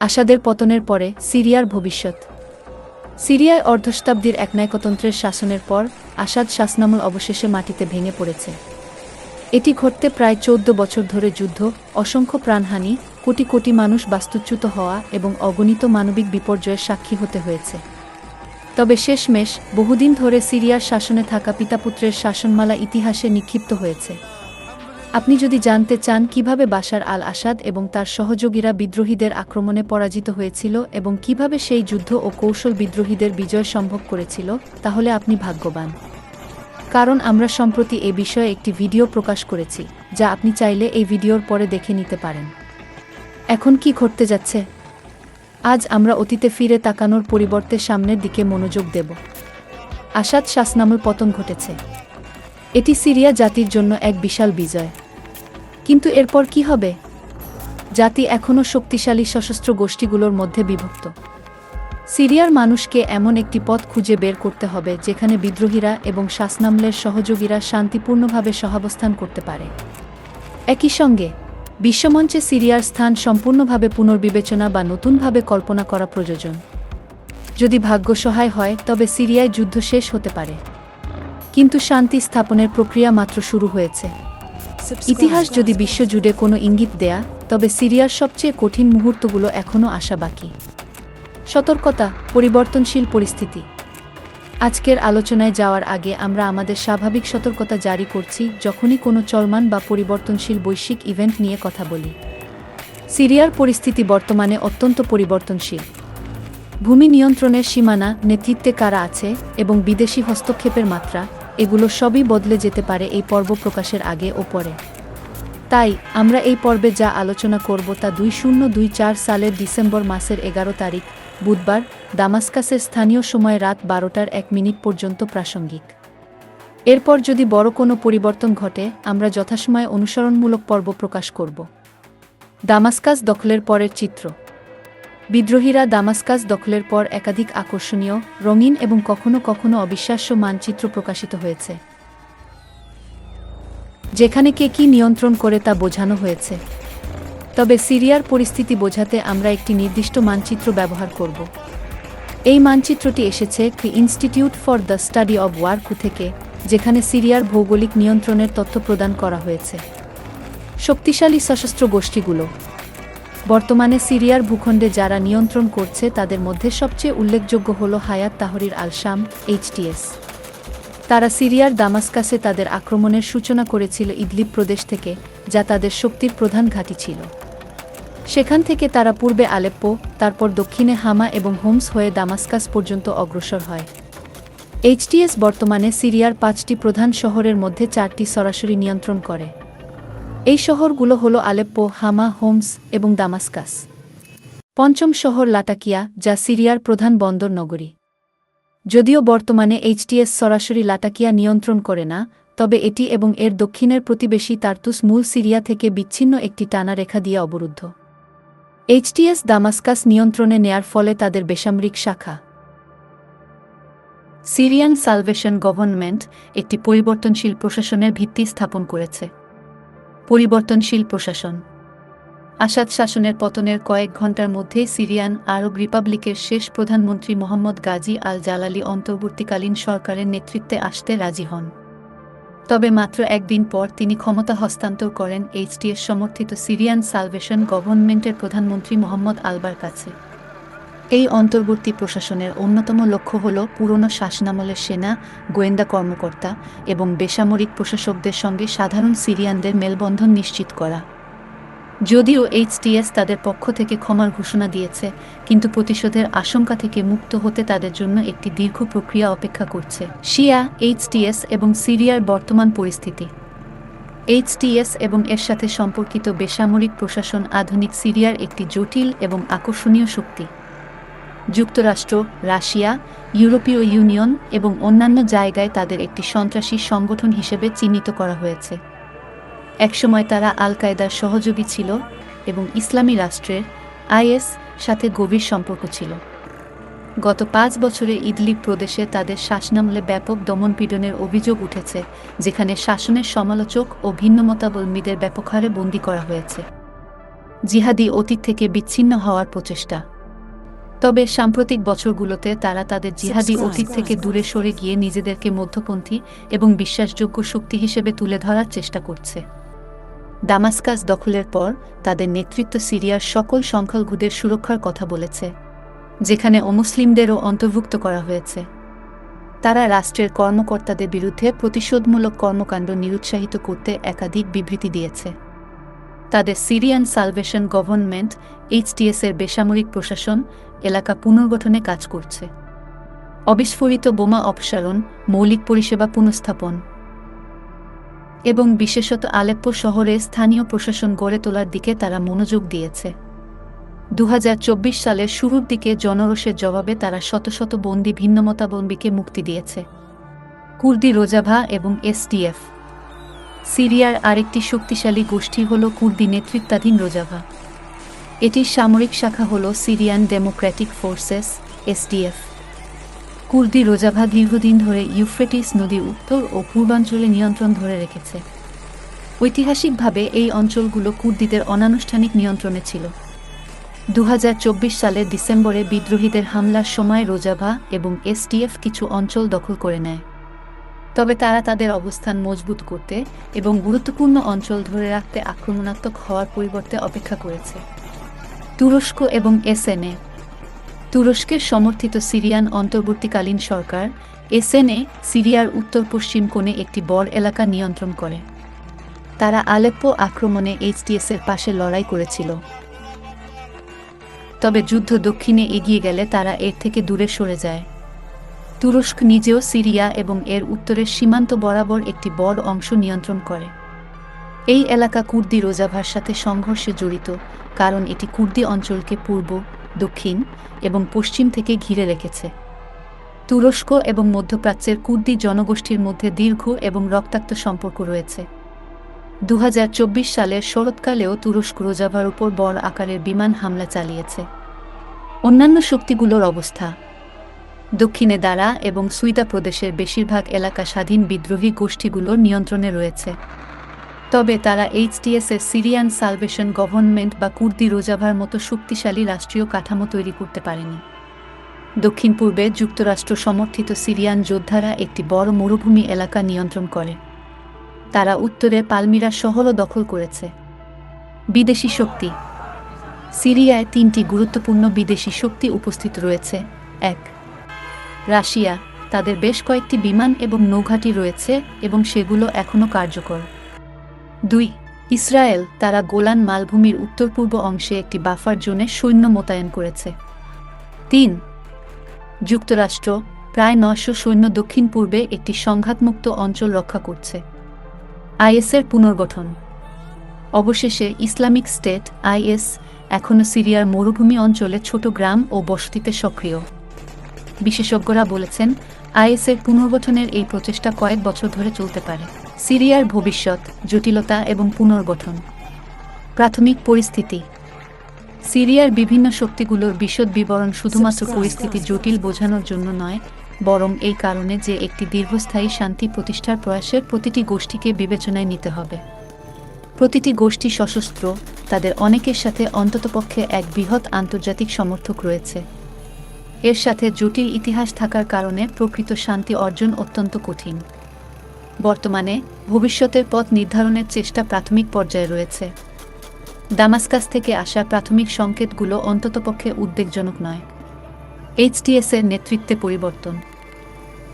আসাদের পতনের পরে সিরিয়ার ভবিষ্যৎ। সিরিয়ায় অর্ধশতাব্দীর একনায়কতন্ত্রের শাসনের পর আসাদ শাসনামল অবশেষে মাটিতে ভেঙে পড়েছে। এটি ঘটতে প্রায় চৌদ্দ বছর ধরে যুদ্ধ, অসংখ্য প্রাণহানি, কোটি কোটি মানুষ বাস্তুচ্যুত হওয়া এবং অগণিত মানবিক বিপর্যয়ের সাক্ষী হতে হয়েছে। তবে শেষমেশ বহুদিন ধরে সিরিয়ার শাসনে থাকা পিতাপুত্রের শাসনমালা ইতিহাসে নিক্ষিপ্ত হয়েছে। আপনি যদি জানতে চান কীভাবে বাশার আল আসাদ এবং তার সহযোগীরা বিদ্রোহীদের আক্রমণে পরাজিত হয়েছিল এবং কীভাবে সেই যুদ্ধ ও কৌশল বিদ্রোহীদের বিজয় সম্ভব করেছিল, তাহলে আপনি ভাগ্যবান। কারণ আমরা সম্প্রতি এ বিষয়ে একটি ভিডিও প্রকাশ করেছি, যা আপনি চাইলে এই ভিডিওর পরে দেখে নিতে পারেন। এখন কি ঘটতে যাচ্ছে? আজ আমরা অতীতে ফিরে তাকানোর পরিবর্তে সামনের দিকে মনোযোগ দেব। আসাদ শাসনামল পতন ঘটেছে। এটি সিরিয়া জাতির জন্য এক বিশাল বিজয়। কিন্তু এরপর কি হবে? জাতি এখনও শক্তিশালী সশস্ত্র গোষ্ঠীগুলোর মধ্যে বিভক্ত। সিরিয়ার মানুষকে এমন একটি পথ খুঁজে বের করতে হবে, যেখানে বিদ্রোহীরা এবং শাসনামলের সহযোগীরা শান্তিপূর্ণভাবে সহাবস্থান করতে পারে। একই সঙ্গে, বিশ্বমঞ্চে সিরিয়ার স্থান সম্পূর্ণভাবে পুনর্বিবেচনা বা নতুনভাবে কল্পনা করা প্রয়োজন। যদি ভাগ্য সহায় হয়, তবে সিরিয়ায় যুদ্ধ শেষ হতে পারে। কিন্তু শান্তি স্থাপনের প্রক্রিয়া মাত্র শুরু হয়েছে। ইতিহাস যদি বিশ্বজুড়ে কোনো ইঙ্গিত দেয়া, তবে সিরিয়ার সবচেয়ে কঠিন মুহূর্তগুলো এখনও আসা বাকি। সতর্কতা, পরিবর্তনশীল পরিস্থিতি। আজকের আলোচনায় যাওয়ার আগে আমরা আমাদের স্বাভাবিক সতর্কতা জারি করছি যখনই কোনো চলমান বা পরিবর্তনশীল বৈশ্বিক ইভেন্ট নিয়ে কথা বলি। সিরিয়ার পরিস্থিতি বর্তমানে অত্যন্ত পরিবর্তনশীল। ভূমি নিয়ন্ত্রণের সীমানা, নেতৃত্বে কারা আছে এবং বিদেশি হস্তক্ষেপের মাত্রা এগুলো সবই বদলে যেতে পারে এই পর্ব প্রকাশের আগে ও পরে। তাই, আমরা এই পর্বে যা আলোচনা করব তা দুই শূন্য দুই চার সালের ডিসেম্বর মাসের এগারো তারিখ, বুধবার, দামাস্কাসের স্থানীয় সময় রাত বারোটার এক মিনিট পর্যন্ত প্রাসঙ্গিক। এরপর যদি বড় কোনো পরিবর্তন ঘটে, আমরা যথাসময়ে অনুসরণমূলক পর্ব প্রকাশ করব। দামাস্কাস দখলের পরের চিত্র। বিদ্রোহীরা দামাস্কাস দখলের পর একাধিক আকর্ষণীয়, রঙিন এবং কখনো কখনো অবিশ্বাস্য মানচিত্র প্রকাশিত হয়েছে। যেখানে কে কি নিয়ন্ত্রণ করে তা বোঝানো হয়েছে। তবে সিরিয়ার পরিস্থিতি বোঝাতে আমরা একটি নির্দিষ্ট মানচিত্র ব্যবহার করব। এই মানচিত্রটি এসেছে the institute for the study of war থেকে, যেখানে সিরিয়ার ভৌগোলিক নিয়ন্ত্রণের তথ্য প্রদান করা হয়েছে। শক্তিশালী সশস্ত্র গোষ্ঠীগুলো বর্তমানে সিরিয়ার ভূখণ্ডে যারা নিয়ন্ত্রণ করছে তাদের মধ্যে সবচেয়ে উল্লেখযোগ্য হল হায়াত তাহরির আল শাম এইচটিএস তারা সিরিয়ার দামাস্কাসে তাদের আক্রমণের সূচনা করেছিল ইদলিব প্রদেশ থেকে, যা তাদের শক্তির প্রধান ঘাঁটি ছিল। সেখান থেকে তারা পূর্বে আলেপ্পো, তারপর দক্ষিণে হামা এবং হোমস হয়ে দামাস্কাস পর্যন্ত অগ্রসর হয়। এইচটিএস বর্তমানে সিরিয়ার পাঁচটি প্রধান শহরের মধ্যে চারটি সরাসরি নিয়ন্ত্রণ করে। এই শহরগুলো হল আলেপ্পো, হামা, হোমস এবং দামাস্কাস। পঞ্চম শহর লাটাকিয়া, যা সিরিয়ার প্রধান বন্দর নগরী। যদিও বর্তমানে এইচটিএস সরাসরি লাটাকিয়া নিয়ন্ত্রণ করে না, তবে এটি এবং এর দক্ষিণের প্রতিবেশী তার্তুস মূল সিরিয়া থেকে বিচ্ছিন্ন একটি টানা রেখা দিয়ে অবরুদ্ধ। এইচটিএস দামাস্কাস নিয়ন্ত্রণে নেয়ার ফলে তাদের বেসামরিক শাখা। সিরিয়ান সালভেশন গভর্নমেন্ট একটি পরিবর্তনশীল প্রশাসনের ভিত্তি স্থাপন করেছে। পরিবর্তনশীল প্রশাসন। আসাদ শাসনের পতনের কয়েক ঘণ্টার মধ্যে সিরিয়ান আরব রিপাবলিকের শেষ প্রধানমন্ত্রী মোহাম্মদ গাজী আল জালালি অন্তর্বর্তীকালীন সরকারের নেতৃত্বে আসতে রাজি হন। তবে মাত্র একদিন পর তিনি ক্ষমতা হস্তান্তর করেন এইচটিএস সমর্থিত সিরিয়ান সালভেশন গভর্নমেন্টের প্রধানমন্ত্রী মোহাম্মদ আলবার কাছে। এই অন্তর্বর্তী প্রশাসনের অন্যতম লক্ষ্য হল পুরনো শাসনামলের সেনা, গোয়েন্দা কর্মকর্তা এবং বেসামরিক প্রশাসকদের সঙ্গে সাধারণ সিরিয়ানদের মেলবন্ধন নিশ্চিত করা। যদিও এইচটিএস তাদের পক্ষ থেকে ক্ষমার ঘোষণা দিয়েছে, কিন্তু প্রতিশোধের আশঙ্কা থেকে মুক্ত হতে তাদের জন্য একটি দীর্ঘ প্রক্রিয়া অপেক্ষা করছে। শিয়া এইচটিএস এবং সিরিয়ার বর্তমান পরিস্থিতি। এইচটিএস এবং এর সাথে সম্পর্কিত বেসামরিক প্রশাসন আধুনিক সিরিয়ার একটি জটিল এবং আকর্ষণীয় শক্তি। যুক্তরাষ্ট্র, রাশিয়া, ইউরোপীয় ইউনিয়ন এবং অন্যান্য জায়গায় তাদের একটি সন্ত্রাসী সংগঠন হিসেবে চিহ্নিত করা হয়েছে। একসময় তারা আল কায়দার সহযোগী ছিল এবং ইসলামী রাষ্ট্রের আইএস সাথে গভীর সম্পর্ক ছিল। গত পাঁচ বছরে ইদলিব প্রদেশে তাদের শাসনামলে ব্যাপক দমনপীড়নের অভিযোগ উঠেছে, যেখানে শাসনের সমালোচক ও ভিন্নমতাবলম্বীদের ব্যাপক হারে বন্দী করা হয়েছে। জিহাদি অতীত থেকে বিচ্ছিন্ন হওয়ার প্রচেষ্টা। তবে সাম্প্রতিক বছরগুলোতে তারা তাদের জিহাদি অতীত থেকে দূরে সরে গিয়ে নিজেদেরকে মধ্যপন্থী এবং বিশ্বাসযোগ্য শক্তি হিসেবে তুলে ধরার চেষ্টা করছে। দামাস্কাস দখলের পর তাদের নেতৃত্ব সিরিয়ার সকল সংখ্যালঘুদের সুরক্ষার কথা বলেছে যেখানে অমুসলিমদেরও অন্তর্ভুক্ত করা হয়েছে। তারা রাষ্ট্রের কর্মকর্তাদের বিরুদ্ধে প্রতিশোধমূলক কর্মকাণ্ড নিরুৎসাহিত করতে একাধিক বিবৃতি দিয়েছে। তাদের সিরিয়ান সালভেশন গভর্নমেন্ট এইচটিএস এর বেসামরিক প্রশাসন, এলাকা পুনর্গঠনে কাজ করছে। অবিস্ফোরিত বোমা অপসারণ, মৌলিক পরিষেবা পুনঃস্থাপন। এবং বিশেষত আলেপ্পো শহরে স্থানীয় প্রশাসন গড়ে তোলার দিকে তারা মনোযোগ দিয়েছে। দু হাজার চব্বিশ সালের শুরুর দিকে জনরোষের জবাবে তারা শত শত বন্দী ভিন্নমতাবলম্বীকে মুক্তি দিয়েছে। কুর্দি রোজাভা এবং এসডিএফ সিরিয়ার আরেকটি শক্তিশালী গোষ্ঠী হল কুর্দি নেতৃত্বাধীন রোজাভা। এটির সামরিক শাখা হল সিরিয়ান ডেমোক্র্যাটিক ফোর্সেস, এসডিএফ। কুর্দি রোজাভা দীর্ঘদিন ধরে ইউফ্রেটিস নদীর উত্তর ও পূর্বাঞ্চলে নিয়ন্ত্রণ ধরে রেখেছে। ঐতিহাসিকভাবে এই অঞ্চলগুলো কুর্দিদের অনানুষ্ঠানিক নিয়ন্ত্রণে ছিল। দু হাজার চব্বিশ সালের ডিসেম্বরে বিদ্রোহীদের হামলার সময় রোজাভা এবং এসটিএফ কিছু অঞ্চল দখল করে নেয়। তবে তারা তাদের অবস্থান মজবুত করতে এবং গুরুত্বপূর্ণ অঞ্চল ধরে রাখতে আক্রমণাত্মক হওয়ার পরিবর্তে অপেক্ষা করেছে। তুরস্ক এবং এসএনএ। তুরস্কের সমর্থিত সিরিয়ান অন্তর্বর্তীকালীন সরকার এসএনএ সিরিয়ার উত্তর পশ্চিম কোণে একটি বড় এলাকা নিয়ন্ত্রণ করে। তারা আলেপ্পো আক্রমণে এইচটিএস এর পাশে লড়াই করেছিল। তবে যুদ্ধ দক্ষিণে এগিয়ে গেলে তারা এর থেকে দূরে সরে যায়। তুরস্ক নিজেও সিরিয়া এবং এর উত্তরের সীমান্ত বরাবর একটি বড় অংশ নিয়ন্ত্রণ করে। এই এলাকা কুর্দি রোজাভার সাথে সংঘর্ষে জড়িত, কারণ এটি কুর্দি অঞ্চলকে পূর্ব, দক্ষিণ এবং পশ্চিম থেকে ঘিরে রেখেছে। তুরস্ক এবং মধ্যপ্রাচ্যের কুর্দি জনগোষ্ঠীর মধ্যে দীর্ঘ এবং রক্তাক্ত সম্পর্ক রয়েছে। দু হাজার চব্বিশ সালের শরৎকালেও তুরস্ক রোজাভার উপর বড় আকারের বিমান হামলা চালিয়েছে। অন্যান্য শক্তিগুলোর অবস্থা দক্ষিণে দারা এবং সুইদা প্রদেশের বেশিরভাগ এলাকা স্বাধীন বিদ্রোহী গোষ্ঠীগুলোর নিয়ন্ত্রণে রয়েছে। তবে তারা এইচটিএস এর সিরিয়ান সালভেশন গভর্নমেন্ট বা কুর্দি রোজাভার মতো শক্তিশালী রাষ্ট্রীয় কাঠামো তৈরি করতে পারেনি। দক্ষিণ পূর্বে যুক্তরাষ্ট্র সমর্থিত সিরিয়ান যোদ্ধারা একটি বড় মরুভূমি এলাকা নিয়ন্ত্রণ করে। তারা উত্তরে পালমিরা শহরও দখল করেছে। বিদেশি শক্তি। সিরিয়ায় তিনটি গুরুত্বপূর্ণ বিদেশি শক্তি উপস্থিত রয়েছে। এক রাশিয়া, তাদের বেশ কয়েকটি বিমান এবং নৌঘাঁটি রয়েছে এবং সেগুলো এখনও কার্যকর। দুই, ইসরায়েল, তারা গোলান মালভূমির উত্তর পূর্ব অংশে একটি বাফার জোনে সৈন্য মোতায়েন করেছে। তিন, যুক্তরাষ্ট্র, প্রায় নশো সৈন্য দক্ষিণ পূর্বে একটি সংঘাতমুক্ত অঞ্চল রক্ষা করছে। আইএসের পুনর্গঠন। অবশেষে ইসলামিক স্টেট, আইএস এখনও সিরিয়ার মরুভূমি অঞ্চলে ছোট গ্রাম ও বসতিতে সক্রিয়। বিশেষজ্ঞরা বলেছেন আইএসের পুনর্গঠনের এই প্রচেষ্টা কয়েক বছর ধরে চলতে পারে। সিরিয়ার ভবিষ্যৎ জটিলতা এবং পুনর্গঠন। প্রাথমিক পরিস্থিতি। সিরিয়ার বিভিন্ন শক্তিগুলোর বিশদ বিবরণ শুধুমাত্র পরিস্থিতি জটিল বোঝানোর জন্য নয় বরং এই কারণে যে একটি দীর্ঘস্থায়ী শান্তি প্রতিষ্ঠার প্রয়াসের প্রতিটি গোষ্ঠীকে বিবেচনায় নিতে হবে। প্রতিটি গোষ্ঠী সশস্ত্র তাদের অনেকের সাথে অন্ততপক্ষে এক বৃহৎ আন্তর্জাতিক সমর্থক রয়েছে। এর সাথে জটিল ইতিহাস থাকার কারণে প্রকৃত শান্তি অর্জন অত্যন্ত কঠিন। বর্তমানে ভবিষ্যতের পথ নির্ধারণের চেষ্টা প্রাথমিক পর্যায়ে রয়েছে। দামাস্কাস থেকে আসা প্রাথমিক সংকেতগুলো অন্ততপক্ষে উদ্বেগজনক নয়। এইচটিএস এর নেতৃত্বে পরিবর্তন।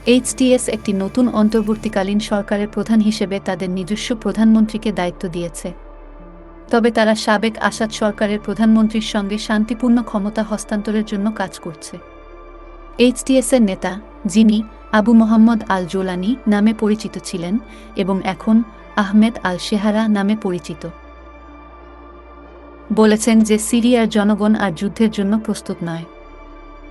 এইচটিএস একটি নতুন অন্তর্বর্তীকালীন সরকারের প্রধান হিসেবে তাদের নিজস্ব প্রধানমন্ত্রীকে দায়িত্ব দিয়েছে। তবে তারা সাবেক আসাদ সরকারের প্রধানমন্ত্রীর সঙ্গে শান্তিপূর্ণ ক্ষমতা হস্তান্তরের জন্য কাজ করছে। এইচটিএস এর নেতা, যিনি আবু মোহাম্মদ আল জোলানি নামে পরিচিত ছিলেন এবং এখন আহমেদ আল শেহারা নামে পরিচিত। বলেছেন যে সিরিয়ার জনগণ আর যুদ্ধের জন্য প্রস্তুত নয়।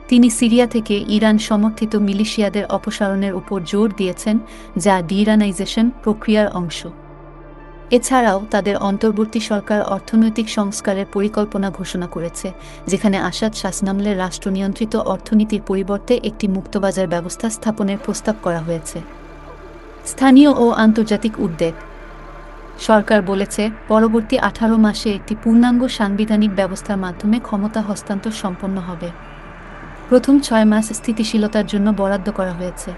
তিনি সিরিয়া থেকে ইরান সমর্থিত মিলিশিয়াদের অপসারণের উপর জোর দিয়েছেন, যা ডিরানাইজেশন প্রক্রিয়ার অংশ। এছাড়াও তাদের অন্তর্বর্তী সরকার অর্থনৈতিক সংস্কারের পরিকল্পনা ঘোষণা করেছে, যেখানে আসাদ শাসনামলের রাষ্ট্রনিয়ন্ত্রিত অর্থনীতির পরিবর্তে একটি মুক্তবাজার ব্যবস্থা স্থাপনের প্রস্তাব করা হয়েছে। স্থানীয় ও আন্তর্জাতিক উদ্বেগ। সরকার বলেছে, পরবর্তী আঠারো মাসে একটি পূর্ণাঙ্গ সাংবিধানিক ব্যবস্থার মাধ্যমে ক্ষমতা হস্তান্তর সম্পন্ন হবে। প্রথম ছয় মাস স্থিতিশীলতার জন্য বরাদ্দ করা হয়েছে।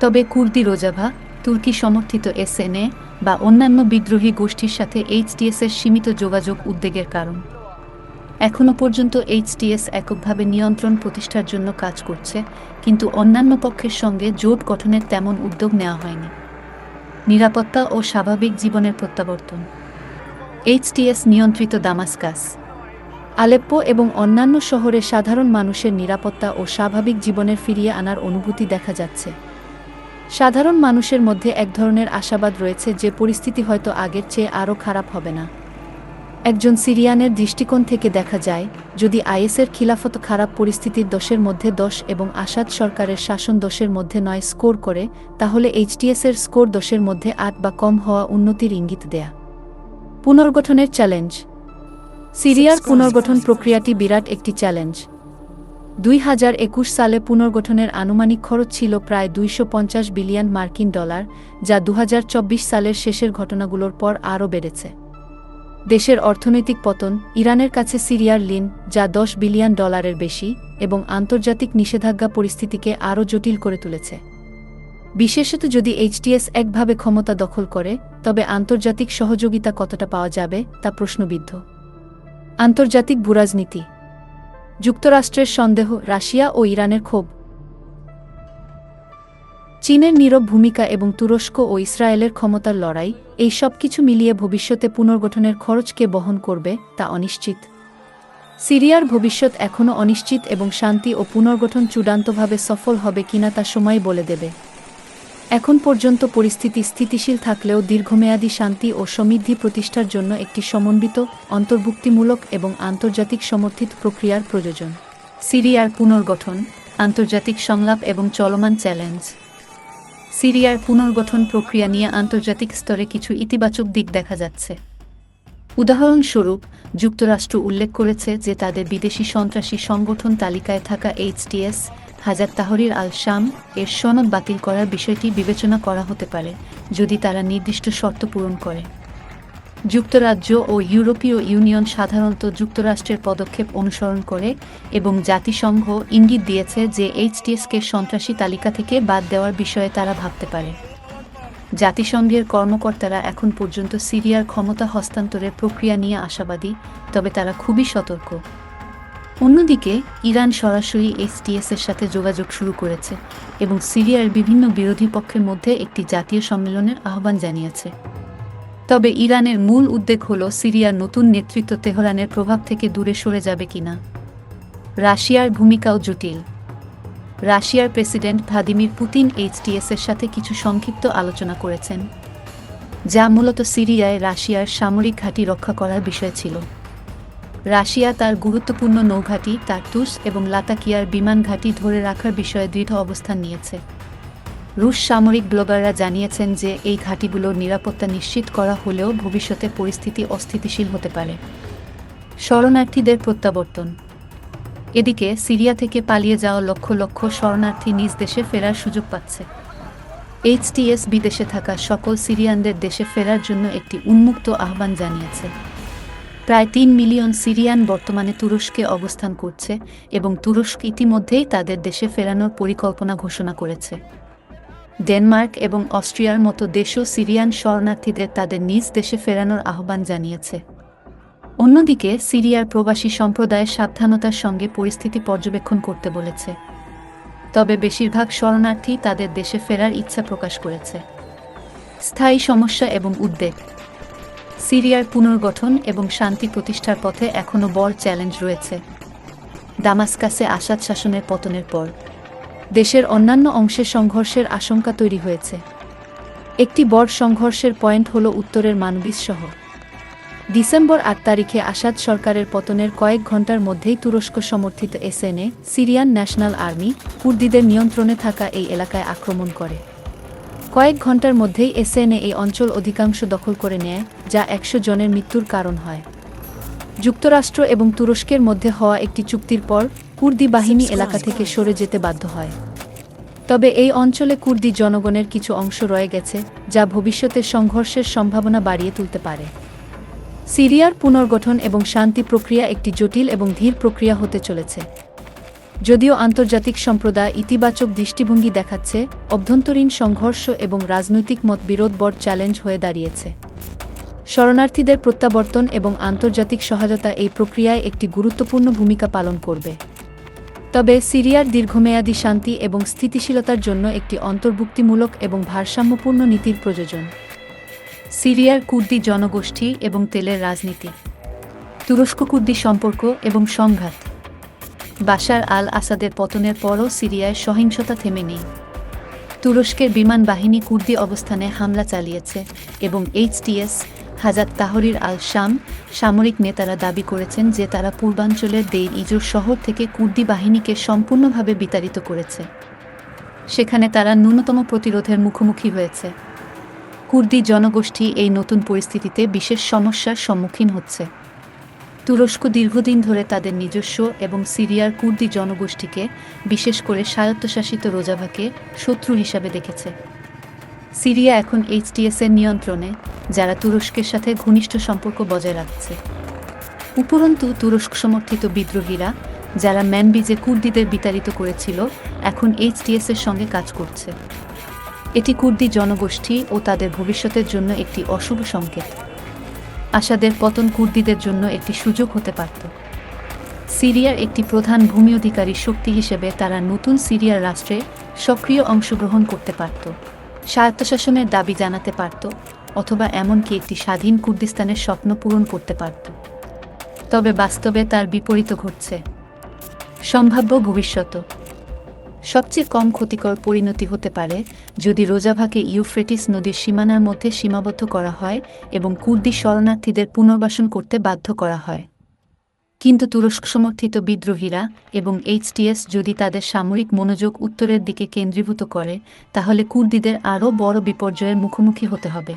তবে কুর্দি রোজাভা তুর্কি সমর্থিত এসএনএ বা অন্যান্য বিদ্রোহী গোষ্ঠীর সাথে এইচটিএসের সীমিত যোগাযোগ উদ্বেগের কারণ। এখনও পর্যন্ত এইচটিএস এককভাবে নিয়ন্ত্রণ প্রতিষ্ঠার জন্য কাজ করছে, কিন্তু অন্যান্য পক্ষের সঙ্গে জোট গঠনের তেমন উদ্যোগ নেওয়া হয়নি। নিরাপত্তা ও স্বাভাবিক জীবনের প্রত্যাবর্তন। এইচটিএস নিয়ন্ত্রিত দামাস্কাস। আলেপ্পো এবং অন্যান্য শহরে সাধারণ মানুষের নিরাপত্তা ও স্বাভাবিক জীবনের ফিরিয়ে আনার অনুভূতি দেখা যাচ্ছে। সাধারণ মানুষের মধ্যে এক ধরনের আশাবাদ রয়েছে যে পরিস্থিতি হয়তো আগের চেয়ে আরও খারাপ হবে না। একজন সিরিয়ানের দৃষ্টিকোণ থেকে দেখা যায়, যদি আইএসের খিলাফত খারাপ পরিস্থিতির দশের মধ্যে দশ এবং আসাদ সরকারের শাসন দশের মধ্যে নয় স্কোর করে, তাহলে এইচটিএসের স্কোর দশের মধ্যে আট বা কম হওয়া উন্নতির ইঙ্গিত দেয়া। পুনর্গঠনের চ্যালেঞ্জ। সিরিয়ার পুনর্গঠন প্রক্রিয়াটি বিরাট একটি চ্যালেঞ্জ। দুই হাজার একুশ সালে পুনর্গঠনের আনুমানিক খরচ ছিল প্রায় দুইশো পঞ্চাশ বিলিয়ন মার্কিন ডলার, যা দু হাজার চব্বিশ সালের শেষের ঘটনাগুলোর পর আরও বেড়েছে। দেশের অর্থনৈতিক পতন, ইরানের কাছে সিরিয়ার লিন যা দশ বিলিয়ন ডলারের বেশি, এবং আন্তর্জাতিক নিষেধাজ্ঞা পরিস্থিতিকে আরও জটিল করে তুলেছে। বিশেষত যদি এইচটিএস একভাবে ক্ষমতা দখল করে, তবে আন্তর্জাতিক সহযোগিতা কতটা পাওয়া যাবে, তা প্রশ্নবিদ্ধ। আন্তর্জাতিক ভূরাজনীতি যুক্তরাষ্ট্রের সন্দেহ রাশিয়া ও ইরানের ক্ষোভ। চীনের নীরব ভূমিকা এবং তুরস্ক ও ইসরায়েলের ক্ষমতার লড়াই, এই সব কিছু মিলিয়ে ভবিষ্যতে পুনর্গঠনের খরচকে বহন করবে তা অনিশ্চিত। সিরিয়ার ভবিষ্যৎ এখনও অনিশ্চিত এবং শান্তি ও পুনর্গঠন চূড়ান্তভাবে সফল হবে কিনা তা সময় বলে দেবে। এখন পর্যন্ত পরিস্থিতি স্থিতিশীল থাকলেও দীর্ঘমেয়াদী শান্তি ও সমৃদ্ধি প্রতিষ্ঠার জন্য একটি সমন্বিত, অন্তর্ভুক্তিমূলক এবং আন্তর্জাতিক সমর্থিত প্রক্রিয়ার প্রয়োজন। সিরিয়ার পুনর্গঠন, আন্তর্জাতিক সংলাপ এবং চলমান চ্যালেঞ্জ। সিরিয়ার পুনর্গঠন প্রক্রিয়া নিয়ে আন্তর্জাতিক স্তরে কিছু ইতিবাচক দিক দেখা যাচ্ছে। উদাহরণস্বরূপ, যুক্তরাষ্ট্র উল্লেখ করেছে যে তাদের বিদেশি সন্ত্রাসী সংগঠন তালিকায় থাকা এইচটিএস হাজার তাহরির আল শাম এর সনদ বাতিল করার বিষয়টি বিবেচনা করা হতে পারে, যদি তারা নির্দিষ্ট শর্ত পূরণ করে। যুক্তরাজ্য ও ইউরোপীয় ইউনিয়ন সাধারণত যুক্তরাষ্ট্রের পদক্ষেপ অনুসরণ করে এবং জাতিসংঘ ইঙ্গিত দিয়েছে যে এইচটিএসকে সন্ত্রাসী তালিকা থেকে বাদ দেওয়ার বিষয়ে তারা ভাবতে পারে। জাতিসংঘের কর্মকর্তারা এখন পর্যন্ত সিরিয়ার ক্ষমতা হস্তান্তরের প্রক্রিয়া নিয়ে আশাবাদী, তবে তারা খুবই সতর্ক। অন্যদিকে, ইরান সরাসরি এইচটিএস এর সাথে যোগাযোগ শুরু করেছে এবং সিরিয়ার বিভিন্ন বিরোধী পক্ষের মধ্যে একটি জাতীয় সম্মেলনের আহ্বান জানিয়েছে। তবে ইরানের মূল উদ্বেগ হল সিরিয়ার নতুন নেতৃত্ব তেহরানের প্রভাব থেকে দূরে সরে যাবে কিনা। রাশিয়ার ভূমিকাও জটিল। রাশিয়ার প্রেসিডেন্ট ভ্লাদিমির পুতিন এইচটিএস এর সাথে কিছু সংক্ষিপ্ত আলোচনা করেছেন, যা মূলত সিরিয়ায় রাশিয়ার সামরিক ঘাঁটি রক্ষা করার বিষয় ছিল। রাশিয়া তার গুরুত্বপূর্ণ নৌঘাঁটি টার্টুস এবং লাতাকিয়ার বিমান ঘাঁটি ধরে রাখার বিষয়ে দৃঢ় অবস্থান নিয়েছে। রুশ সামরিক ব্লগাররা জানিয়েছেন যে, এই ঘাঁটিগুলোর নিরাপত্তা নিশ্চিত করা হলেও ভবিষ্যতে পরিস্থিতি অস্থিতিশীল হতে পারে। শরণার্থীদের প্রত্যাবর্তন। এদিকে, সিরিয়া থেকে পালিয়ে যাওয়া লক্ষ লক্ষ শরণার্থী নিজ দেশে ফেরার সুযোগ পাচ্ছে। এইচটিএস বিদেশে থাকা সকল সিরিয়ানদের দেশে ফেরার জন্য একটি উন্মুক্ত আহ্বান জানিয়েছে। প্রায় তিন মিলিয়ন সিরিয়ান বর্তমানে তুরস্কে অবস্থান করছে এবং তুরস্ক ইতিমধ্যেই তাদের দেশে ফেরানোর পরিকল্পনা ঘোষণা করেছে। ডেনমার্ক এবং অস্ট্রিয়ার মতো দেশও সিরিয়ান শরণার্থীদের তাদের নিজ দেশে ফেরানোর আহ্বান জানিয়েছে। অন্যদিকে, সিরিয়ার প্রবাসী সম্প্রদায় সাবধানতার সঙ্গে পরিস্থিতি পর্যবেক্ষণ করতে বলেছে। তবে বেশিরভাগ শরণার্থী তাদের দেশে ফেরার ইচ্ছা প্রকাশ করেছে। স্থায়ী সমস্যা এবং উদ্বেগ। সিরিয়ার পুনর্গঠন এবং শান্তি প্রতিষ্ঠার পথে এখনও বড় চ্যালেঞ্জ রয়েছে। দামাস্কাসে আসাদ শাসনের পতনের পর দেশের অন্যান্য অংশে সংঘর্ষের আশঙ্কা তৈরি হয়েছে। একটি বড় সংঘর্ষের পয়েন্ট হল উত্তরের মানবিস শহর। ডিসেম্বর আট তারিখে আসাদ সরকারের পতনের কয়েক ঘণ্টার মধ্যেই তুরস্ক সমর্থিত এসএনএ সিরিয়ান ন্যাশনাল আর্মি, কুর্দিদের নিয়ন্ত্রণে থাকা এই এলাকায় আক্রমণ করে। কয়েক ঘণ্টার মধ্যেই এসএনএ এই অঞ্চল অধিকাংশ দখল করে নেয়, যা একশো জনের মৃত্যুর কারণ হয়। যুক্তরাষ্ট্র এবং তুরস্কের মধ্যে হওয়া একটি চুক্তির পর কুর্দি বাহিনী এলাকা থেকে সরে যেতে বাধ্য হয়। তবে এই অঞ্চলে কুর্দি জনগণের কিছু অংশ রয়ে গেছে, যা ভবিষ্যতে সংঘর্ষের সম্ভাবনা বাড়িয়ে তুলতে পারে। সিরিয়ার পুনর্গঠন এবং শান্তি প্রক্রিয়া একটি জটিল এবং ধীর প্রক্রিয়া হতে চলেছে। যদিও আন্তর্জাতিক সম্প্রদায় ইতিবাচক দৃষ্টিভঙ্গি দেখাচ্ছে, অভ্যন্তরীণ সংঘর্ষ এবং রাজনৈতিক মতবিরোধ বড় চ্যালেঞ্জ হয়ে দাঁড়িয়েছে। শরণার্থীদের প্রত্যাবর্তন এবং আন্তর্জাতিক সহায়তা এই প্রক্রিয়ায় একটি গুরুত্বপূর্ণ ভূমিকা পালন করবে। তবে সিরিয়ার দীর্ঘমেয়াদী শান্তি এবং স্থিতিশীলতার জন্য একটি অন্তর্ভুক্তিমূলক এবং ভারসাম্যপূর্ণ নীতির প্রয়োজন। সিরিয়ার কুর্দি জনগোষ্ঠী এবং তেলের রাজনীতি। তুরস্ক কুর্দি সম্পর্ক এবং সংঘাত। বাশার আল আসাদের পতনের পরও সিরিয়ায় সহিংসতা থেমে নেই তুরস্কের বিমান বাহিনী কুর্দি অবস্থানে হামলা চালিয়েছে এবং এইচটিএস হাজাত তাহরির আল শাম সামরিক নেতারা দাবি করেছেন যে তারা পূর্বাঞ্চলের দেই ইজুর শহর থেকে কুর্দি বাহিনীকে সম্পূর্ণভাবে বিতাড়িত করেছে। সেখানে তারা ন্যূনতম প্রতিরোধের মুখোমুখি হয়েছে। কুর্দি জনগোষ্ঠী এই নতুন পরিস্থিতিতে বিশেষ সমস্যার সম্মুখীন হচ্ছে। তুরস্ক দীর্ঘদিন ধরে তাদের নিজস্ব এবং সিরিয়ার কুর্দি জনগোষ্ঠীকে, বিশেষ করে স্বায়ত্তশাসিত রোজাভাকে, শত্রু হিসাবে দেখেছে। সিরিয়া এখন এইচটিএস এর নিয়ন্ত্রণে, যারা তুরস্কের সাথে ঘনিষ্ঠ সম্পর্ক বজায় রাখছে। উপরন্তু, তুরস্ক সমর্থিত বিদ্রোহীরা, যারা ম্যানবিজে কুর্দিদের বিতাড়িত করেছিল, এখন এইচটিএস এর সঙ্গে কাজ করছে। এটি কুর্দি জনগোষ্ঠী ও তাদের ভবিষ্যতের জন্য একটি অশুভ সংকেত। আশাদের পতন কুর্দিদের জন্য একটি সুযোগ হতে পারত। সিরিয়ার একটি প্রধান ভূমি অধিকারী শক্তি হিসেবে তারা নতুন সিরিয়ার রাষ্ট্রে সক্রিয় অংশগ্রহণ করতে পারত। স্বায়ত্তশাসনের দাবি জানাতে পারত, অথবা এমনকি একটি স্বাধীন কুর্দিস্তানের স্বপ্ন পূরণ করতে পারত। তবে বাস্তবে তার বিপরীত ঘটছে। সম্ভাব্য ভবিষ্যৎ সবচেয়ে কম ক্ষতিকর পরিণতি হতে পারে যদি রোজাভাকে ইউফ্রেটিস নদীর সীমানার মধ্যে সীমাবদ্ধ করা হয় এবং কুর্দি শরণার্থীদের পুনর্বাসন করতে বাধ্য করা হয়। কিন্তু তুরস্ক সমর্থিত বিদ্রোহীরা এবং এইচটিএস যদি তাদের সামরিক মনোযোগ উত্তরের দিকে কেন্দ্রীভূত করে, তাহলে কুর্দিদের আরও বড় বিপর্যয়ের মুখোমুখি হতে হবে।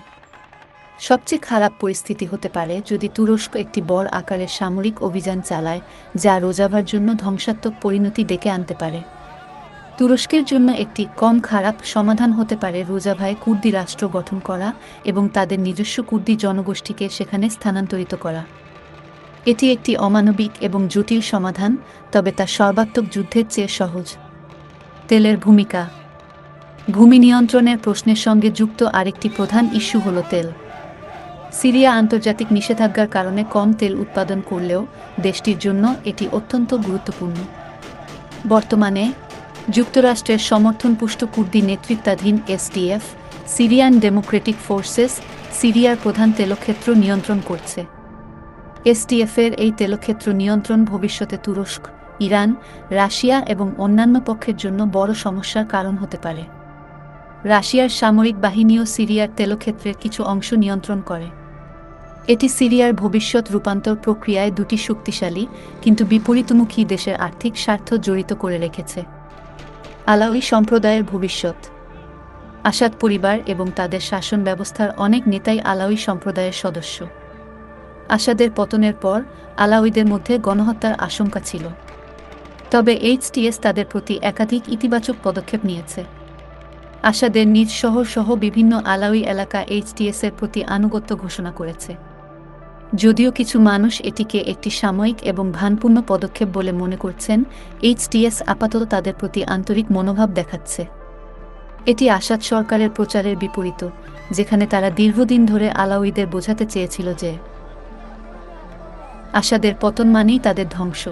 সবচেয়ে খারাপ পরিস্থিতি হতে পারে যদি তুরস্ক একটি বড় আকারের সামরিক অভিযান চালায়, যা রোজাভার জন্য ধ্বংসাত্মক পরিণতি ডেকে আনতে পারে। তুরস্কের জন্য একটি কম খারাপ সমাধান হতে পারে রোজাভায় কুর্দি রাষ্ট্র গঠন করা এবং তাদের নিজস্ব কুর্দি জনগোষ্ঠীকে সেখানে স্থানান্তরিত করা। এটি একটি অমানবিক এবং জটিল সমাধান, তবে তা সর্বাত্মক যুদ্ধের চেয়ে সহজ। তেলের ভূমিকা। ভূমি নিয়ন্ত্রণের প্রশ্নের সঙ্গে যুক্ত আরেকটি প্রধান ইস্যু হল তেল। সিরিয়া আন্তর্জাতিক নিষেধাজ্ঞার কারণে কম তেল উৎপাদন করলেও দেশটির জন্য এটি অত্যন্ত গুরুত্বপূর্ণ। বর্তমানে যুক্তরাষ্ট্রের সমর্থনপুষ্ট কুর্দি নেতৃত্বাধীন এসডিএফ, সিরিয়ান ডেমোক্রেটিক ফোর্সেস, সিরিয়ার প্রধান তেলক্ষেত্র নিয়ন্ত্রণ করছে। এসডিএফের এই তেলক্ষেত্র নিয়ন্ত্রণ ভবিষ্যতে তুরস্ক, ইরান, রাশিয়া এবং অন্যান্য পক্ষের জন্য বড় সমস্যার কারণ হতে পারে। রাশিয়ার সামরিক বাহিনীও সিরিয়ার তেলক্ষেত্রের কিছু অংশ নিয়ন্ত্রণ করে। এটি সিরিয়ার ভবিষ্যৎ রূপান্তর প্রক্রিয়ায় দুটি শক্তিশালী কিন্তু বিপরীতমুখী দেশের আর্থিক স্বার্থ জড়িত করে রেখেছে। আলাউই সম্প্রদায়ের ভবিষ্যৎ। আসাদ পরিবার এবং তাদের শাসন ব্যবস্থার অনেক নেতাই আলাউই সম্প্রদায়ের সদস্য। আসাদের পতনের পর আলাউইদের মধ্যে গণহত্যার আশঙ্কা ছিল। তবে এইচটিএস তাদের প্রতি একাধিক ইতিবাচক পদক্ষেপ নিয়েছে। আসাদের নিজ শহর সহ বিভিন্ন আলাউই এলাকা এইচটিএস এর প্রতি আনুগত্য ঘোষণা করেছে। যদিও কিছু মানুষ এটিকে একটি সাময়িক এবং ভানপূর্ণ পদক্ষেপ বলে মনে করছেন এইচটিএস আপাতত তাদের প্রতি আন্তরিক মনোভাব দেখাচ্ছে। এটি আসাদ সরকারের প্রচারের বিপরীত, যেখানে তারা দীর্ঘদিন ধরে আলাউইদের বোঝাতে চেয়েছিল যে আসাদের পতন মানেই তাদের ধ্বংস।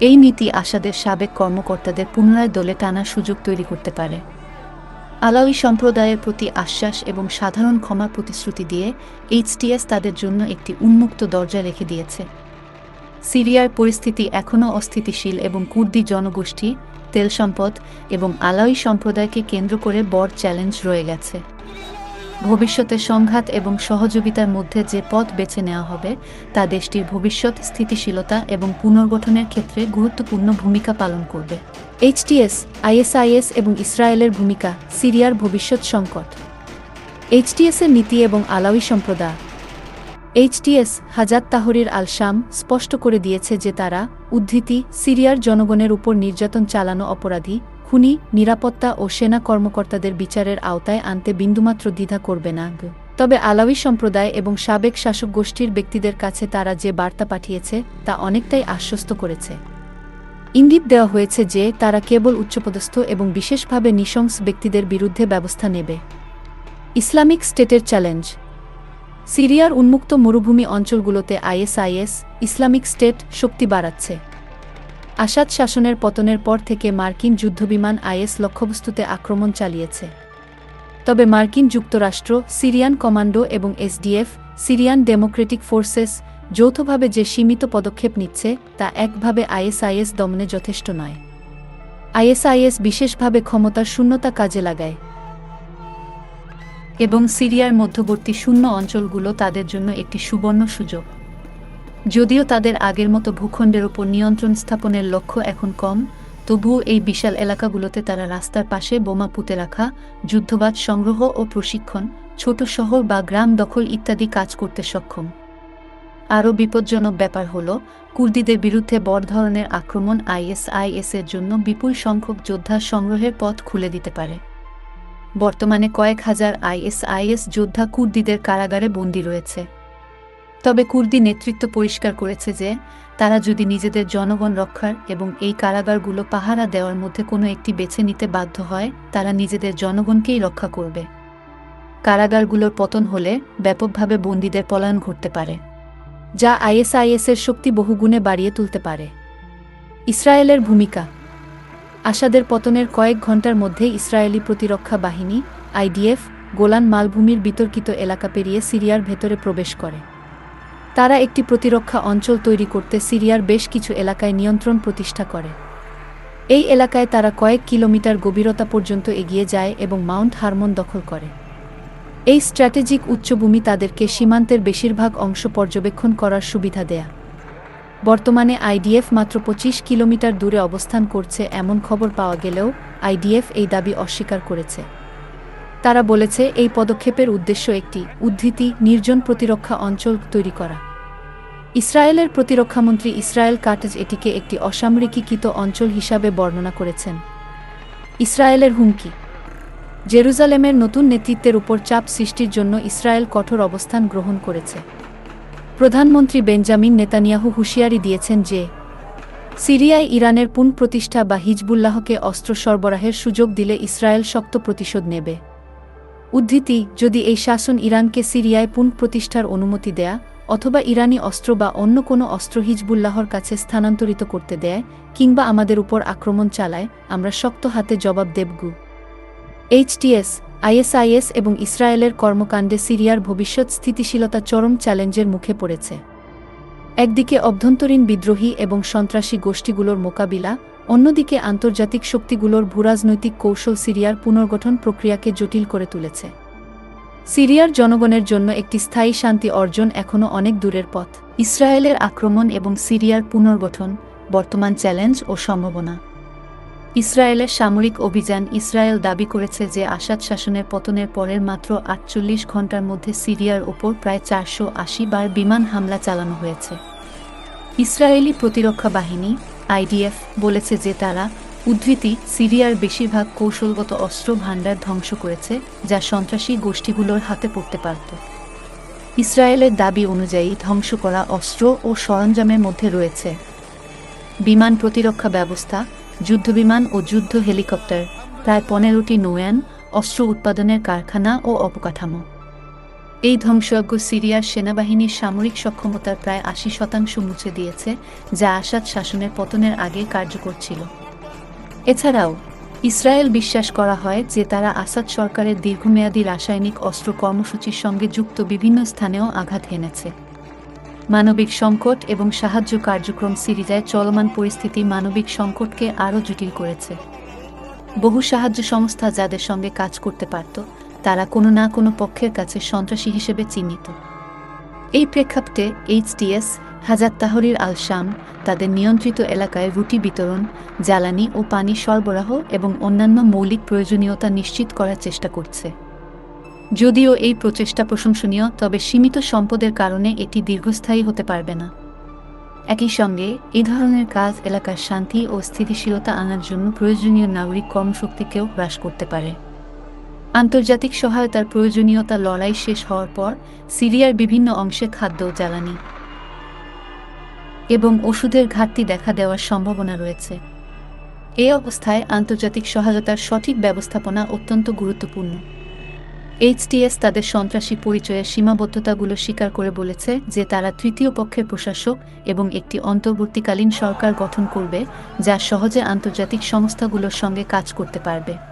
এই নীতি আসাদের সাবেক কর্মকর্তাদের পুনরায় দলে টানার সুযোগ তৈরি করতে পারে। আলাউই সম্প্রদায়ের প্রতি আশ্বাস এবং সাধারণ ক্ষমা প্রতিশ্রুতি দিয়ে এইচটিএস তাদের জন্য একটি উন্মুক্ত দরজা রেখে দিয়েছে। সিরিয়ার পরিস্থিতি এখনও অস্থিতিশীল এবং কুর্দি জনগোষ্ঠী, তেল সম্পদ এবং আলাউই সম্প্রদায়কে কেন্দ্র করে বড় চ্যালেঞ্জ রয়ে গেছে। ভবিষ্যতে সংঘাত এবং সহযোগিতার মধ্যে যে পথ বেছে নেওয়া হবে, তা দেশটির ভবিষ্যৎ, স্থিতিশীলতা এবং পুনর্গঠনের ক্ষেত্রে গুরুত্বপূর্ণ ভূমিকা পালন করবে। এইচটিএস, আইএসআইএস এবং ইসরায়েলের ভূমিকা, সিরিয়ার ভবিষ্যৎ সংকট। এইচটিএস এর নীতি এবং আলাউই সম্প্রদায়। এইচটিএস, হাজাত তাহরির আল শাম স্পষ্ট করে দিয়েছে যে তারা উদ্ধৃতি সিরিয়ার জনগণের উপর নির্যাতন চালানো অপরাধী খুনি নিরাপত্তা ও সেনা কর্মকর্তাদের বিচারের আওতায় আনতে বিন্দুমাত্র দ্বিধা করবে না তবে আলাউই সম্প্রদায় এবং সাবেক শাসক গোষ্ঠীর ব্যক্তিদের কাছে তারা যে বার্তা পাঠিয়েছে, তা অনেকটাই আশ্বস্ত করেছে। ইঙ্গিত দেওয়া হয়েছে যে, তারা কেবল উচ্চপদস্থ এবং বিশেষভাবে নৃশংস ব্যক্তিদের বিরুদ্ধে ব্যবস্থা নেবে। ইসলামিক স্টেটের চ্যালেঞ্জ। সিরিয়ার উন্মুক্ত মরুভূমি অঞ্চলগুলোতে আইএসআইএস, ইসলামিক স্টেট শক্তি বাড়াচ্ছে। আসাদ শাসনের পতনের পর থেকে মার্কিন যুদ্ধবিমান আইএস লক্ষ্যবস্তুতে আক্রমণ চালিয়েছে। তবে মার্কিন যুক্তরাষ্ট্র, সিরিয়ান কমান্ডো এবং এসডিএফ, সিরিয়ান ডেমোক্রেটিক ফোর্সেস যৌথভাবে যে সীমিত পদক্ষেপ নিচ্ছে, তা একভাবে আইএসআইএস দমনে যথেষ্ট নয়। আইএসআইএস বিশেষভাবে ক্ষমতার শূন্যতা কাজে লাগায় এবং সিরিয়ার মধ্যবর্তী শূন্য অঞ্চলগুলো তাদের জন্য একটি সুবর্ণ সুযোগ। যদিও তাদের আগের মতো ভূখণ্ডের ওপর নিয়ন্ত্রণ স্থাপনের লক্ষ্য এখন কম, তবুও এই বিশাল এলাকাগুলোতে তারা রাস্তার পাশে বোমা পুঁতে রাখা যুদ্ধবাদ সংগ্রহ ও প্রশিক্ষণ, ছোট শহর বা গ্রাম দখল ইত্যাদি কাজ করতে সক্ষম। আরও বিপজ্জনক ব্যাপার হল, কুর্দিদের বিরুদ্ধে বড় ধরনের আক্রমণ আইএসআইএস এর জন্য বিপুল সংখ্যক যোদ্ধা সংগ্রহের পথ খুলে দিতে পারে। বর্তমানে কয়েক হাজার আইএসআইএস যোদ্ধা কুর্দিদের কারাগারে বন্দী রয়েছে। তবে কুর্দি নেতৃত্ব পরিষ্কার করেছে যে, তারা যদি নিজেদের জনগণ রক্ষার এবং এই কারাগারগুলো পাহারা দেওয়ার মধ্যে কোনো একটি বেছে নিতে বাধ্য হয়, তারা নিজেদের জনগণকেই রক্ষা করবে। কারাগারগুলোর পতন হলে ব্যাপকভাবে বন্দীদের পলায়ন ঘটতে পারে, যা আইএসআইএসের শক্তি বহুগুণে বাড়িয়ে তুলতে পারে। ইসরায়েলের ভূমিকা। আসাদের পতনের কয়েক ঘণ্টার মধ্যে ইসরায়েলি প্রতিরক্ষা বাহিনী, আইডিএফ, গোলান মালভূমির বিতর্কিত এলাকা পেরিয়ে সিরিয়ার ভেতরে প্রবেশ করে। তারা একটি প্রতিরক্ষা অঞ্চল তৈরি করতে সিরিয়ার বেশ কিছু এলাকায় নিয়ন্ত্রণ প্রতিষ্ঠা করে। এই এলাকায় তারা কয়েক কিলোমিটার গভীরতা পর্যন্ত এগিয়ে যায় এবং মাউন্ট হারমোন দখল করে। এই স্ট্র্যাটেজিক উচ্চভূমি তাদেরকে সীমান্তের বেশিরভাগ অংশ পর্যবেক্ষণ করার সুবিধা দেয়া। বর্তমানে আইডিএফ মাত্র পঁচিশ কিলোমিটার দূরে অবস্থান করছে, এমন খবর পাওয়া গেলেও আইডিএফ এই দাবি অস্বীকার করেছে। তারা বলেছে, এই পদক্ষেপের উদ্দেশ্য একটি, উদ্ধৃতি, নির্জন প্রতিরক্ষা অঞ্চল তৈরি করা। ইসরায়েলের প্রতিরক্ষামন্ত্রী ইসরায়েল কাটেজ এটিকে একটি অসামরিকীকৃত অঞ্চল হিসাবে বর্ণনা করেছেন। ইসরায়েলের হুমকি। জেরুজালেমের নতুন নেতৃত্বের উপর চাপ সৃষ্টির জন্য ইসরায়েল কঠোর অবস্থান গ্রহণ করেছে। প্রধানমন্ত্রী বেঞ্জামিন নেতানিয়াহু হুঁশিয়ারি দিয়েছেন যে, সিরিয়ায় ইরানের পুনঃপ্রতিষ্ঠা বা হিজবুল্লাহকে অস্ত্র সরবরাহের সুযোগ দিলে ইসরায়েল শক্ত প্রতিশোধ নেবে। উদ্ধৃতি, যদি এই শাসন ইরানকে সিরিয়ায় পুনঃপ্রতিষ্ঠার অনুমতি দেয়া, অথবা ইরানি অস্ত্র বা অন্য কোনো অস্ত্র হিজবুল্লাহর কাছে স্থানান্তরিত করতে দেয়, কিংবা আমাদের উপর আক্রমণ চালায়, আমরা শক্ত হাতে জবাব দেবগু এইচটিএস আইএসআইএস এবং ইসরায়েলের কর্মকাণ্ডে সিরিয়ার ভবিষ্যৎ স্থিতিশীলতা চরম চ্যালেঞ্জের মুখে পড়েছে। একদিকে অভ্যন্তরীণ বিদ্রোহী এবং সন্ত্রাসী গোষ্ঠীগুলোর মোকাবিলা অন্যদিকে আন্তর্জাতিক শক্তিগুলোর ভূরাজনৈতিক কৌশল সিরিয়ার পুনর্গঠন প্রক্রিয়াকে জটিল করে তুলেছে। সিরিয়ার জনগণের জন্য একটি স্থায়ী শান্তি অর্জন এখনও অনেক দূরের পথ। ইসরায়েলের আক্রমণ এবং সিরিয়ার পুনর্গঠন বর্তমান চ্যালেঞ্জ ও সম্ভাবনা। ইসরায়েলের সামরিক অভিযান ইসরায়েল দাবি করেছে যে আসাদ শাসনের পতনের পরের মাত্র আটচল্লিশ ঘণ্টার মধ্যে সিরিয়ার ওপর প্রায় চারশো আশি বার বিমান হামলা চালানো হয়েছে। ইসরায়েলি প্রতিরক্ষা বাহিনী আইডিএফ বলেছে যে তারা উদ্ধৃতি সিরিয়ার বেশিরভাগ কৌশলগত অস্ত্র ভাণ্ডার ধ্বংস করেছে যা সন্ত্রাসী গোষ্ঠীগুলোর হাতে পড়তে পারত। ইসরায়েলের দাবি অনুযায়ী ধ্বংস করা অস্ত্র ও সরঞ্জামের মধ্যে রয়েছে বিমান প্রতিরক্ষা ব্যবস্থা, যুদ্ধবিমান ও যুদ্ধ হেলিকপ্টার, প্রায় পনেরোটি নৌয়ান, অস্ত্র উৎপাদনের কারখানা ও অবকাঠামো। এই ধ্বংসযজ্ঞ সিরিয়ার সেনাবাহিনীর সামরিক সক্ষমতার প্রায় আশি শতাংশ মুছে দিয়েছে, যা আসাদ শাসনের পতনের আগে কার্যকর ছিল। এছাড়াও, ইসরায়েল বিশ্বাস করা হয় যে তারা আসাদ সরকারের দীর্ঘমেয়াদী রাসায়নিক অস্ত্র কর্মসূচির সঙ্গে যুক্ত বিভিন্ন স্থানেও আঘাত হেনেছে। মানবিক সংকট এবং সাহায্য কার্যক্রম সিরিজায় চলমান পরিস্থিতি মানবিক সংকটকে আরও জটিল করেছে। বহু সাহায্য সংস্থা যাদের সঙ্গে কাজ করতে পারত তারা কোনো না কোনো পক্ষের কাছে সন্ত্রাসী হিসেবে চিহ্নিত। এই প্রেক্ষাপটে এইচডিএস হাজার তাহরির আল শাম তাদের নিয়ন্ত্রিত এলাকায় রুটি বিতরণ, জ্বালানি ও পানি সরবরাহ এবং অন্যান্য মৌলিক প্রয়োজনীয়তা নিশ্চিত করার চেষ্টা করছে। যদিও এই প্রচেষ্টা প্রশংসনীয়, তবে সীমিত সম্পদের কারণে এটি দীর্ঘস্থায়ী হতে পারবে না। একই সঙ্গে এই ধরনের কাজ এলাকার শান্তি ও স্থিতিশীলতা আনার জন্য প্রয়োজনীয় নাগরিক কর্মশক্তিকেও হ্রাস করতে পারে। আন্তর্জাতিক সহায়তার প্রয়োজনীয়তা লড়াই শেষ হওয়ার পর সিরিয়ার বিভিন্ন অংশে খাদ্য জ্বালানি এবং ওষুধের ঘাটতি দেখা দেওয়ার সম্ভাবনা রয়েছে। এই অবস্থায় আন্তর্জাতিক সহায়তার সঠিক ব্যবস্থাপনা অত্যন্ত গুরুত্বপূর্ণ। এইচটিএস তাদের সন্ত্রাসী পরিচয়ের সীমাবদ্ধতাগুলো স্বীকার করে বলেছে যে তারা তৃতীয় পক্ষের প্রশাসক এবং একটি অন্তর্বর্তীকালীন সরকার গঠন করবে যা সহজে আন্তর্জাতিক সংস্থাগুলোর সঙ্গে কাজ করতে পারবে।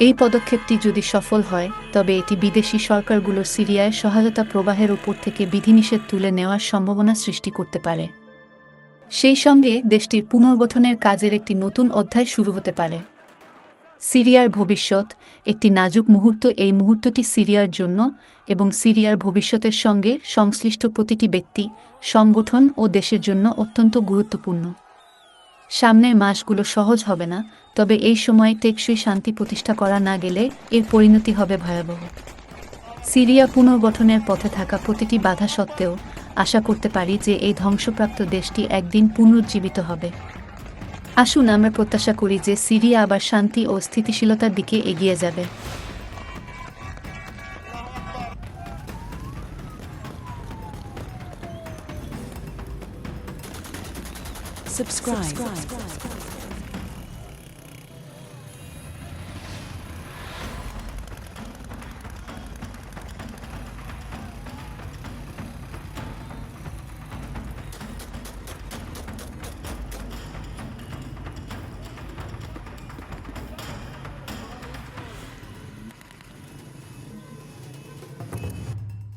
এই পদক্ষেপটি যদি সফল হয়, তবে এটি বিদেশি সরকারগুলোর সিরিয়ায় সহায়তা প্রবাহের উপর থেকে বিধিনিষেধ তুলে নেওয়ার সম্ভাবনা সৃষ্টি করতে পারে। সেই সঙ্গে দেশটির পুনর্গঠনের কাজের একটি নতুন অধ্যায় শুরু হতে পারে। সিরিয়ার ভবিষ্যৎ, একটি নাজুক মুহূর্ত এই মুহূর্তটি সিরিয়ার জন্য এবং সিরিয়ার ভবিষ্যতের সঙ্গে সংশ্লিষ্ট প্রতিটি ব্যক্তি, সংগঠন ও দেশের জন্য অত্যন্ত গুরুত্বপূর্ণ। সামনের মাসগুলো সহজ হবে না, তবে এই সময়ে টেকসই শান্তি প্রতিষ্ঠা করা না গেলে এর পরিণতি হবে ভয়াবহ। সিরিয়া পুনর্গঠনের পথে থাকা প্রতিটি বাধা সত্ত্বেও আশা করতে পারি যে এই ধ্বংসপ্রাপ্ত দেশটি একদিন পুনরুজ্জীবিত হবে। আসুন আমরা প্রত্যাশা করি যে সিরিয়া আবার শান্তি ও স্থিতিশীলতার দিকে এগিয়ে যাবে। Subscribe. Subscribe.